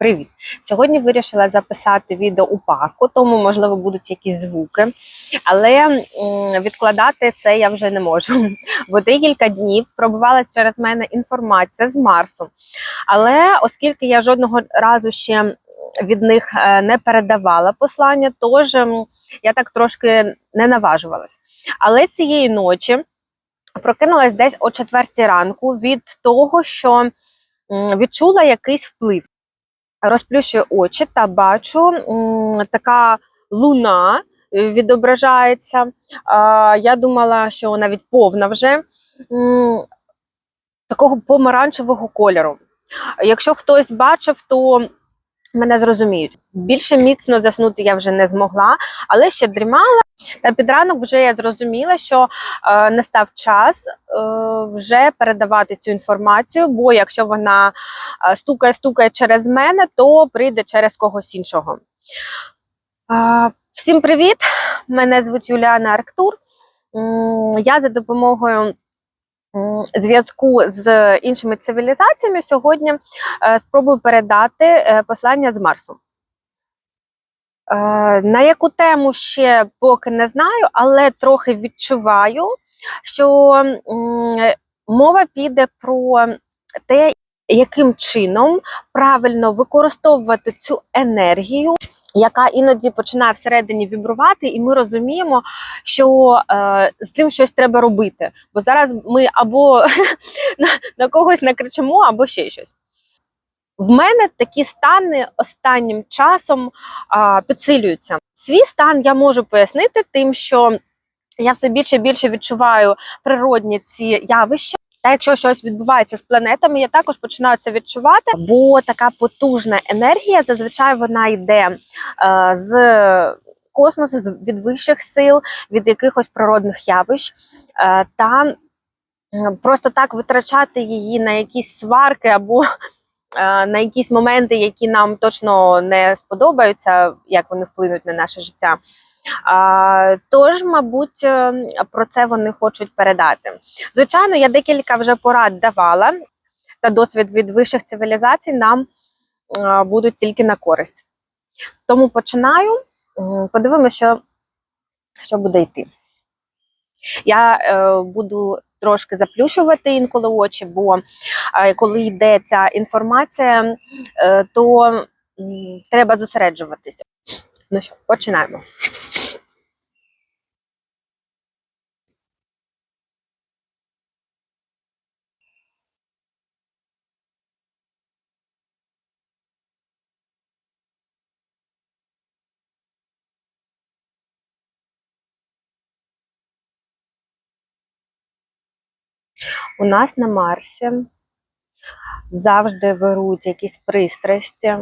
Привіт! Сьогодні вирішила записати відео у парку, тому можливо будуть якісь звуки, але відкладати це я вже не можу. Бо декілька днів пробувалася через мене інформація з Марсу. Але оскільки я жодного разу ще від них е, не передавала послання, тож я так трошки не наважувалась. Але цієї ночі прокинулась десь о четвертій ранку від того, що відчула якийсь вплив розплющую очі та бачу така луна е, відображається. Я думала, що навіть повна вже такого помаранчевого кольору. Якщо хтось бачив, то мене зрозуміють. Більше міцно заснути я вже не змогла, але ще дрімала. Та під ранок вже я зрозуміла, що е, настав час е, вже передавати цю інформацію, бо якщо вона е, стукає, стукає через мене, то прийде через когось іншого. Е, всім привіт! Мене звуть Юліана Арктур. Я за допомогою зв'язку з іншими цивілізаціями сьогодні е, спробую передати е, послання з Марсу. Е, На яку тему ще поки не знаю, але трохи відчуваю, що мова піде про те, яким чином правильно використовувати цю енергію, яка іноді починає всередині вібрувати, і ми розуміємо, що е, з цим щось треба робити. Бо зараз ми або на, на когось накричимо, або ще щось. В мене такі стани останнім часом а, підсилюються. Свій стан я можу пояснити тим, що я все більше і більше відчуваю природні ці явища. Та якщо щось відбувається з планетами, я також починаю це відчувати, бо така потужна енергія зазвичай вона йде е, з космосу, від вищих сил, від якихось природних явищ. Е, та просто так витрачати її на якісь сварки або е, на якісь моменти, які нам точно не сподобаються, як вони вплинуть на наше життя. Тож, мабуть, е, про це вони хочуть передати. Звичайно, я декілька вже порад давала, та досвід від вищих цивілізацій нам е, будуть тільки на користь. Тому починаю. Подивимося, що, що буде йти. Я е, буду трошки заплющувати інколи очі, бо е, коли йде ця інформація, е, то м, треба зосереджуватися. Ну що, починаємо. У нас на Марсі завжди вирують якісь пристрасті,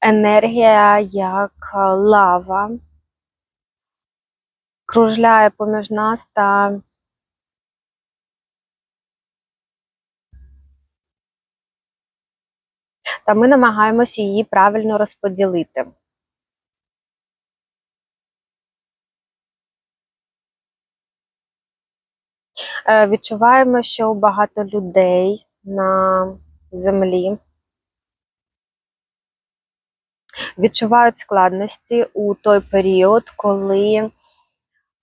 енергія як лава кружляє поміж нас та та ми намагаємося її правильно розподілити. Е, Відчуваємо, що багато людей на землі відчувають складності у той період, коли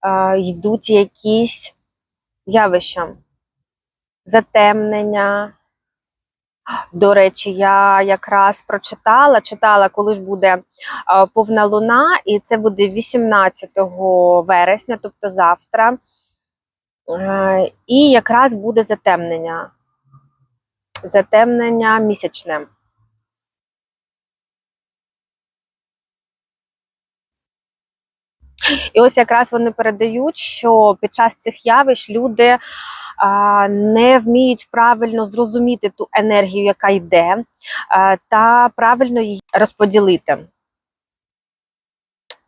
е, йдуть якісь явища, затемнення. До речі, я якраз прочитала, читала, коли ж буде е, повна луна, і це буде 18 вересня, тобто завтра. Е, І якраз буде затемнення. Затемнення місячне. І ось якраз вони передають, що під час цих явищ люди а, не вміють правильно зрозуміти ту енергію, яка йде, а, та правильно її розподілити.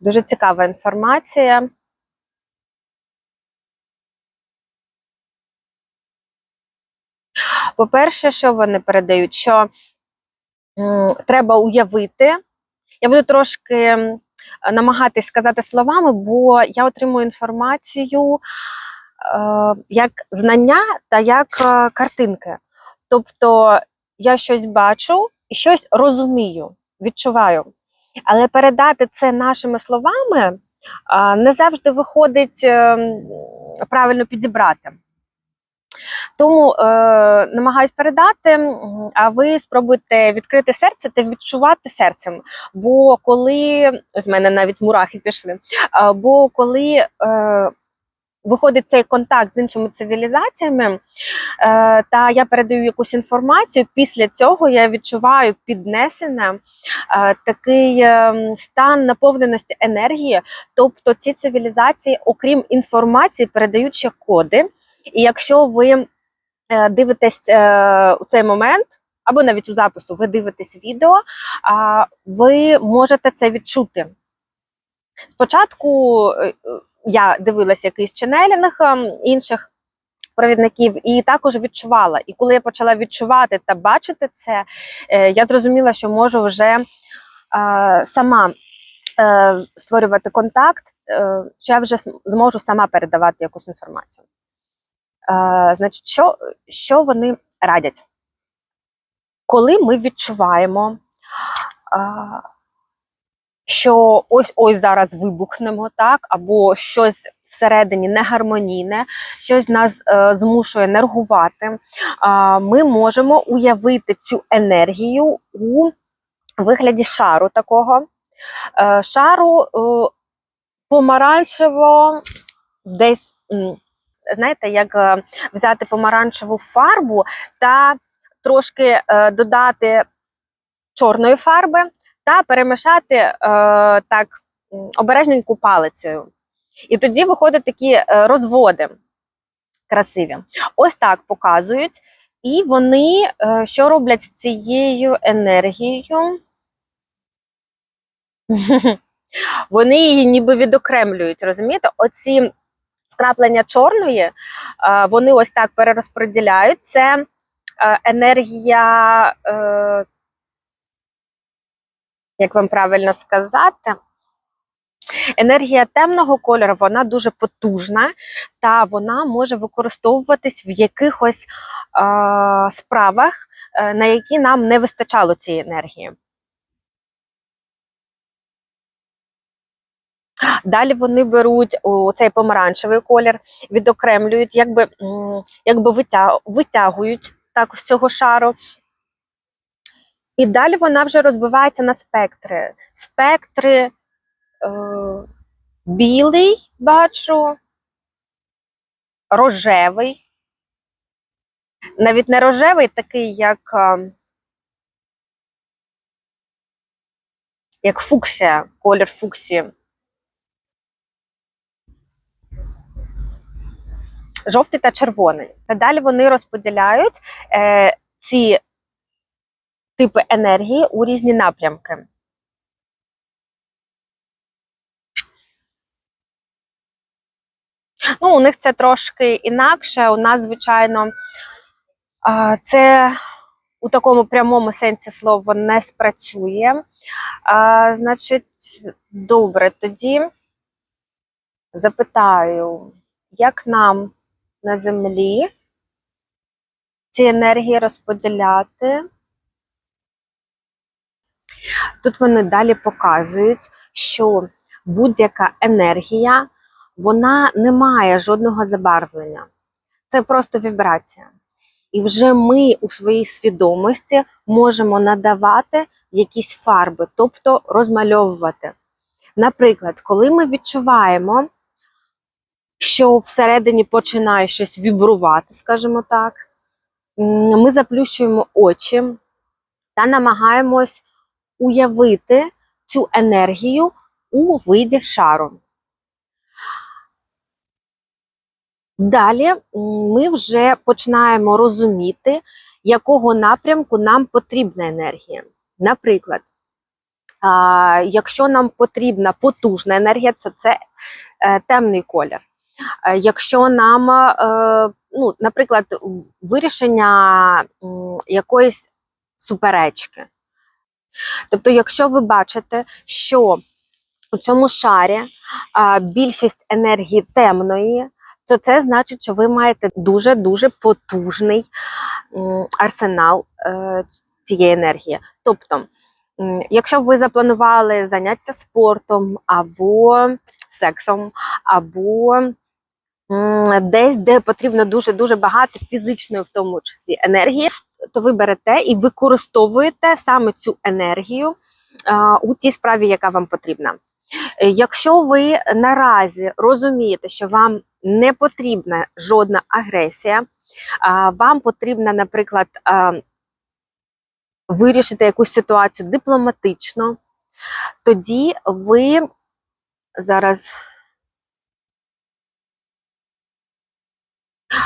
Дуже цікава інформація. По-перше, що вони передають? Що треба уявити. Я буду трошки намагатись сказати словами, бо я отримую інформацію е, як знання та як е, картинки. Тобто я щось бачу, і щось розумію, відчуваю. Але передати це нашими словами не завжди виходить ем, правильно підібрати. Тому е, намагаюсь передати, а ви спробуйте відкрити серце та відчувати серцем. Бо коли з мене навіть мурахи пішли, а, бо коли е, виходить цей контакт з іншими цивілізаціями, е, та я передаю якусь інформацію, після цього я відчуваю піднесення, е, такий е, стан наповненості енергії. Тобто ці цивілізації, окрім інформації, передають ще коди. І якщо ви е, дивитесь е, у цей момент, або навіть у запису, ви дивитесь відео, ви можете це відчути. Спочатку е, я дивилася якийсь ченелінг ем, інших провідників і також відчувала. І коли я почала відчувати та бачити це, я зрозуміла, що можу вже сама створювати контакт, що я вже зможу сама передавати якусь інформацію. Е, значить, що, що вони радять? Коли ми відчуваємо, що ось ось зараз вибухнемо, так, або щось всередині негармонійне, щось нас е, змушує нервувати, ми можемо уявити цю енергію у вигляді шару такого. Е, шару помаранчево десь. Знаєте, як е, взяти помаранчеву фарбу та трошки е, додати чорної фарби та перемішати е, так обережненьку палицею. І тоді виходять такі розводи красиві. Ось так показують. І вони що роблять з цією енергією? Вони її ніби відокремлюють, розумієте? Оці вкраплення чорної, е, вони ось так перерозподіляють. Це е, енергія, е, як вам правильно сказати, енергія темного кольору, вона дуже потужна, та вона може використовуватись в якихось справах, на які нам не вистачало цієї енергії. Далі вони беруть цей помаранчевий колір, відокремлюють, якби, якби витягують так з цього шару. І далі вона вже розбивається на спектри. Спектри е, білий, бачу, рожевий. Навіть не рожевий, такий, як, е, як фуксія, колір фуксії. Жовтий та червоний. Та далі вони розподіляють е, ці типи енергії у різні напрямки. Ну, у них це трошки інакше. У нас, звичайно, це у такому прямому сенсі слова не спрацює. А, значить, добре, тоді запитаю, як нам на землі ці енергії розподіляти. Тут вони далі показують, що будь-яка енергія вона не має жодного забарвлення. Це просто вібрація. І вже ми у своїй свідомості можемо надавати якісь фарби, тобто розмальовувати. Наприклад, коли ми відчуваємо, що всередині починає щось вібрувати, скажімо так, ми заплющуємо очі та намагаємось уявити цю енергію у виді шару. Далі ми вже починаємо розуміти, якого напрямку нам потрібна енергія. Наприклад, якщо нам потрібна потужна енергія, то це е, темний колір. Е, Якщо нам, е, ну, наприклад, вирішення якоїсь суперечки. Тобто, якщо ви бачите, що у цьому шарі більшість енергії темної, то це значить, що ви маєте дуже-дуже потужний арсенал е, цієї енергії. Тобто, якщо ви запланували заняття спортом або сексом, або десь, де потрібно дуже дуже багато фізичної, в тому числі енергії, то ви берете і використовуєте саме цю енергію у тій справі, яка вам потрібна. Е, Якщо ви наразі розумієте, що вам не потрібна жодна агресія, вам потрібно, наприклад, вирішити якусь ситуацію дипломатично, тоді ви зараз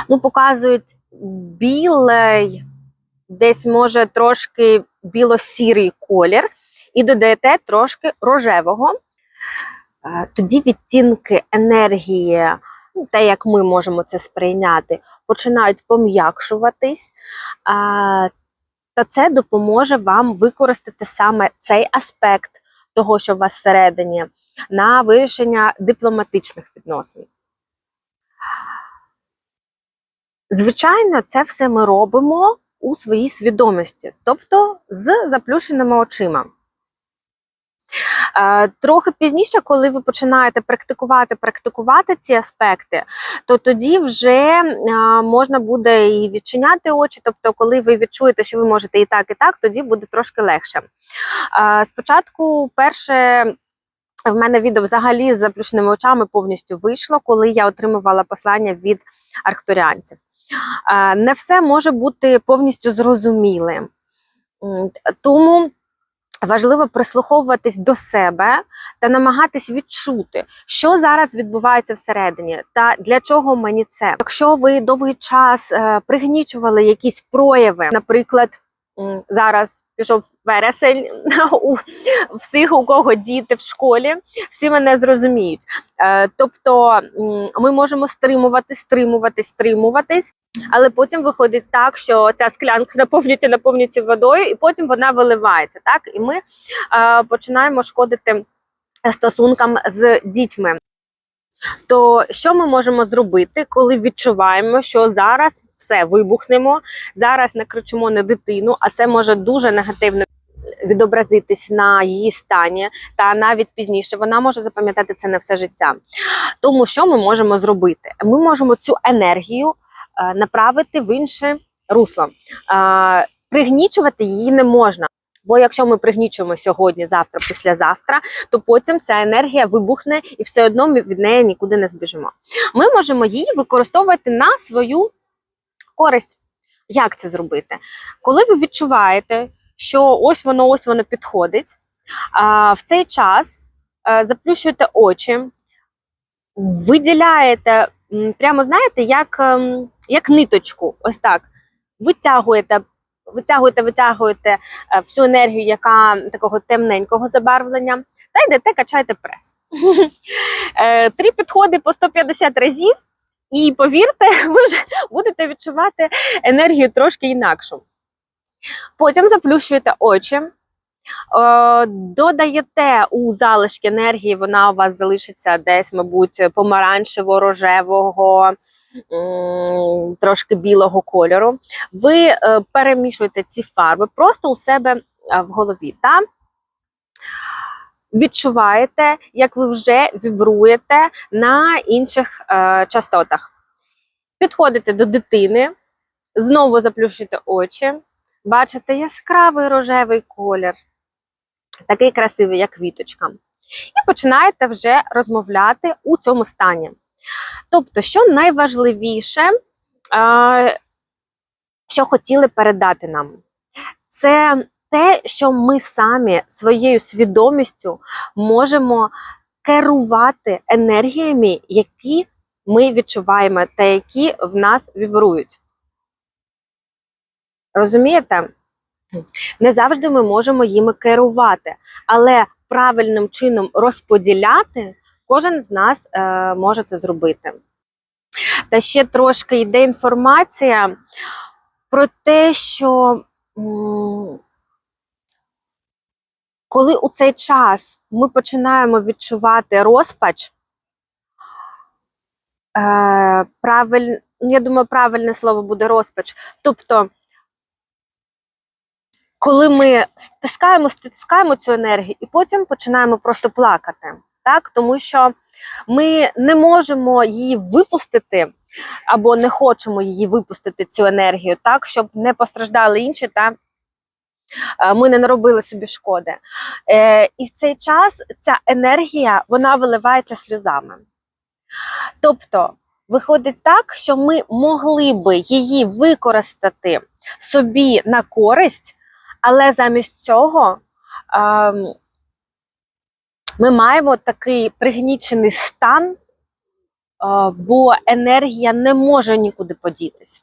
ну, показують білий, десь може трошки біло-сірий колір, і додаєте трошки рожевого. Е, Тоді відтінки енергії, ну, те, як ми можемо це сприйняти, починають пом'якшуватись. Та це допоможе вам використати саме цей аспект того, що у вас всередині, на вирішення дипломатичних відносин. Звичайно, це все ми робимо у своїй свідомості, тобто з заплющеними очима. Е, Трохи пізніше, коли ви починаєте практикувати, практикувати ці аспекти, то тоді вже е, можна буде і відчиняти очі. Тобто, коли ви відчуєте, що ви можете і так, і так, тоді буде трошки легше. Е, Спочатку, перше, в мене відео взагалі з заплющеними очами повністю вийшло, коли я отримувала послання від арктуріанців. Не все може бути повністю зрозумілим. Тому важливо прислуховуватись до себе та намагатись відчути, що зараз відбувається всередині, та для чого мені це. Якщо ви довгий час е, пригнічували якісь прояви, наприклад, зараз пішов вересень у всіх, у кого діти в школі, всі мене зрозуміють. Е, тобто ми можемо стримувати, стримуватись, стримуватись. Але потім виходить так, що ця склянка наповнюється, наповнюється водою, і потім вона виливається. Так, і ми е, починаємо шкодити стосункам з дітьми. То що ми можемо зробити, коли відчуваємо, що зараз все вибухнемо, зараз накричимо на дитину, а це може дуже негативно відобразитись на її стані, та навіть пізніше вона може запам'ятати це на все життя. Тому що ми можемо зробити? Ми можемо цю енергію е, направити в інше русло. Е, Пригнічувати її не можна. Бо якщо ми пригнічуємо сьогодні, завтра, післязавтра, то потім ця енергія вибухне і все одно ми від неї нікуди не збіжимо. Ми можемо її використовувати на свою користь. Як це зробити? Коли ви відчуваєте, що ось воно, ось воно підходить, в цей час е, заплющуєте очі, виділяєте, прямо знаєте, як, ем, як ниточку, ось так. Витягуєте, витягуєте, витягуєте е, всю енергію, яка такого темненького забарвлення, та йдете, качаєте прес. Е, Три підходи по 150 разів, і повірте, ви вже будете відчувати енергію трошки інакшу. Потім заплющуєте очі, додаєте у залишки енергії, вона у вас залишиться десь, мабуть, помаранчево-рожевого, трошки білого кольору. Ви е, перемішуєте ці фарби просто у себе е, в голові. Та? Відчуваєте, як ви вже вібруєте на інших е, частотах. Підходите до дитини, знову заплющуєте очі. Бачите яскравий рожевий колір, такий красивий, як квіточка. І починаєте вже розмовляти у цьому стані. Тобто, що найважливіше, що хотіли передати нам, це те, що ми самі своєю свідомістю можемо керувати енергіями, які ми відчуваємо, та які в нас вібрують. Розумієте? Не завжди ми можемо їми керувати, але правильним чином розподіляти кожен з нас е, може це зробити. Та ще трошки йде інформація про те, що коли у цей час ми починаємо відчувати розпач, е, правиль, я думаю, правильне слово буде розпач. Тобто коли ми стискаємо, стискаємо цю енергію, і потім починаємо просто плакати. Так? Тому що ми не можемо її випустити, або не хочемо її випустити, цю енергію, так, щоб не постраждали інші та е, ми не наробили собі шкоди. Е, і в цей час ця енергія вона виливається сльозами. Тобто, виходить так, що ми могли би її використати собі на користь, але замість цього ем, ми маємо такий пригнічений стан, е, бо енергія не може нікуди подітись.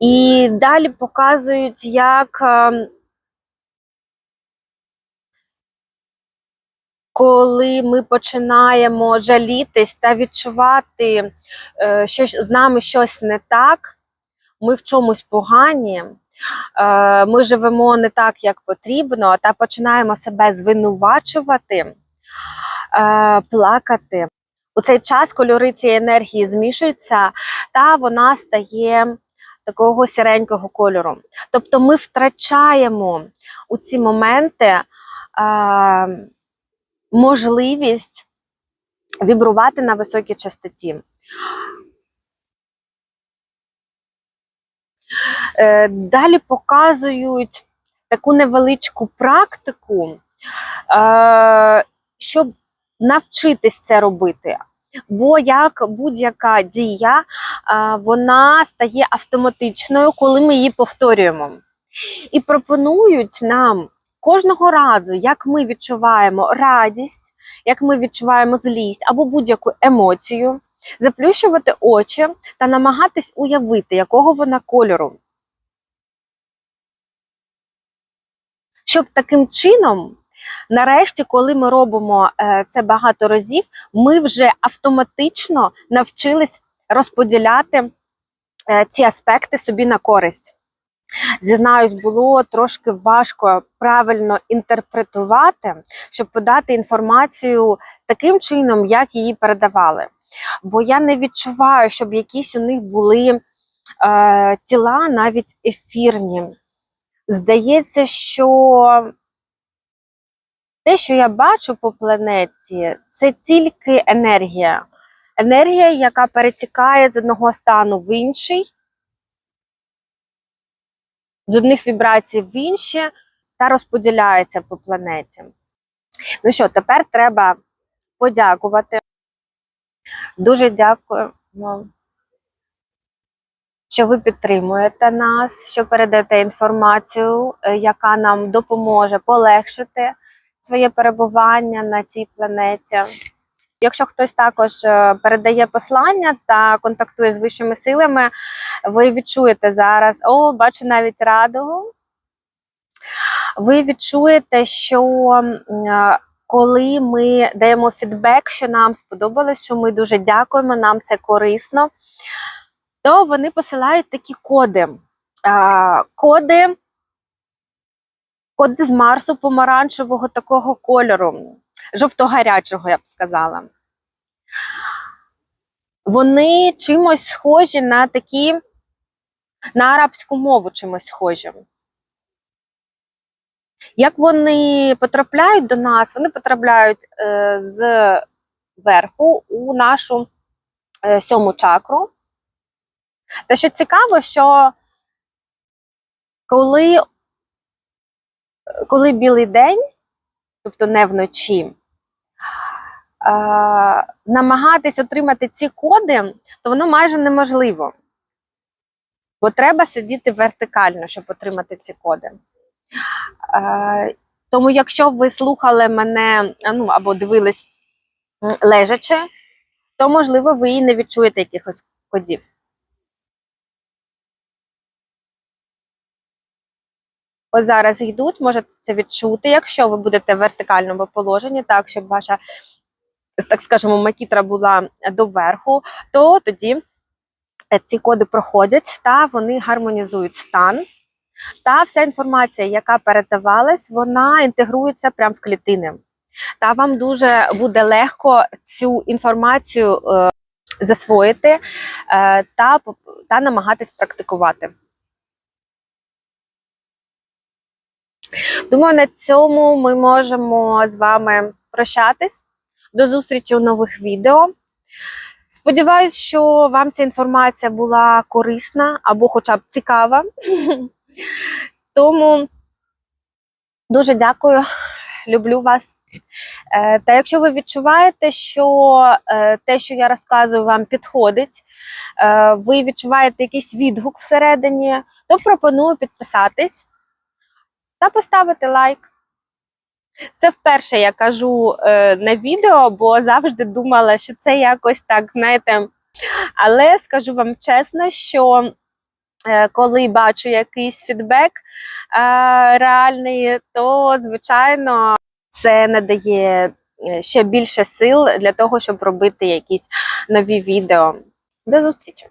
І далі показують, як коли ми починаємо жалітись та відчувати, е, що з нами щось не так, ми в чомусь погані, е, ми живемо не так, як потрібно, та починаємо себе звинувачувати, е, плакати. У цей час кольори цієї енергії змішуються, та вона стає такого сіренького кольору. Тобто ми втрачаємо у ці моменти можливість вібрувати на високій частоті. Е, Далі показують таку невеличку практику, е, щоб навчитись це робити. Бо як будь-яка дія, е, вона стає автоматичною, коли ми її повторюємо. І пропонують нам кожного разу, як ми відчуваємо радість, як ми відчуваємо злість або будь-яку емоцію, заплющувати очі та намагатись уявити, якого вона кольору. Щоб таким чином, нарешті, коли ми робимо е, це багато разів, ми вже автоматично навчились розподіляти е, ці аспекти собі на користь. Зізнаюсь, було трошки важко правильно інтерпретувати, щоб подати інформацію таким чином, як її передавали. Бо я не відчуваю, щоб якісь у них були е, тіла навіть ефірні. Здається, що те, що я бачу по планеті, це тільки енергія. Енергія, яка перетікає з одного стану в інший з одних вібрацій в інші та розподіляється по планеті. Ну що, тепер треба подякувати. Дуже дякую що ви підтримуєте нас, що передаєте інформацію, е, яка нам допоможе полегшити своє перебування на цій планеті. Якщо хтось також е, передає послання та контактує з вищими силами, ви відчуєте зараз, о, бачу навіть радугу. Ви відчуєте, що е, коли ми даємо фідбек, що нам сподобалось, що ми дуже дякуємо, нам це корисно, то вони посилають такі коди. Коди, коди з Марсу помаранчевого такого кольору жовто-гарячого, я б сказала. Вони чимось схожі на такі, на арабську мову чимось схожі. Як вони потрапляють до нас, вони потрапляють е, з верху у нашу е, сьому чакру. Та що цікаво, що коли, коли білий день, тобто не вночі, намагатись отримати ці коди, то воно майже неможливо. Бо треба сидіти вертикально, щоб отримати ці коди. Тому, якщо ви слухали мене ну, або дивились лежачи, то, можливо, ви і не відчуєте якихось кодів. От зараз йдуть, можете це відчути, якщо ви будете в вертикальному положенні, так, щоб ваша, так скажемо, макітра була доверху, то тоді ці коди проходять та вони гармонізують стан. Та вся інформація, яка передавалась, вона інтегрується прямо в клітини. Та вам дуже буде легко цю інформацію. засвоїти е, та, та намагатись практикувати. Думаю, на цьому ми можемо з вами прощатись. До зустрічі у нових відео. Сподіваюсь, що вам ця інформація була корисна або хоча б цікава. Тому дуже дякую, люблю вас. Е, Та якщо ви відчуваєте, що е, те, що я розказую, вам підходить, е, ви відчуваєте якийсь відгук всередині, то пропоную підписатись та поставити лайк. Це вперше я кажу е, на відео, бо завжди думала, що це якось так, знаєте. Але скажу вам чесно, що е, коли бачу якийсь фідбек е, реальний, то звичайно це надає е, ще більше сил для того, щоб робити якісь нові відео. До зустрічі!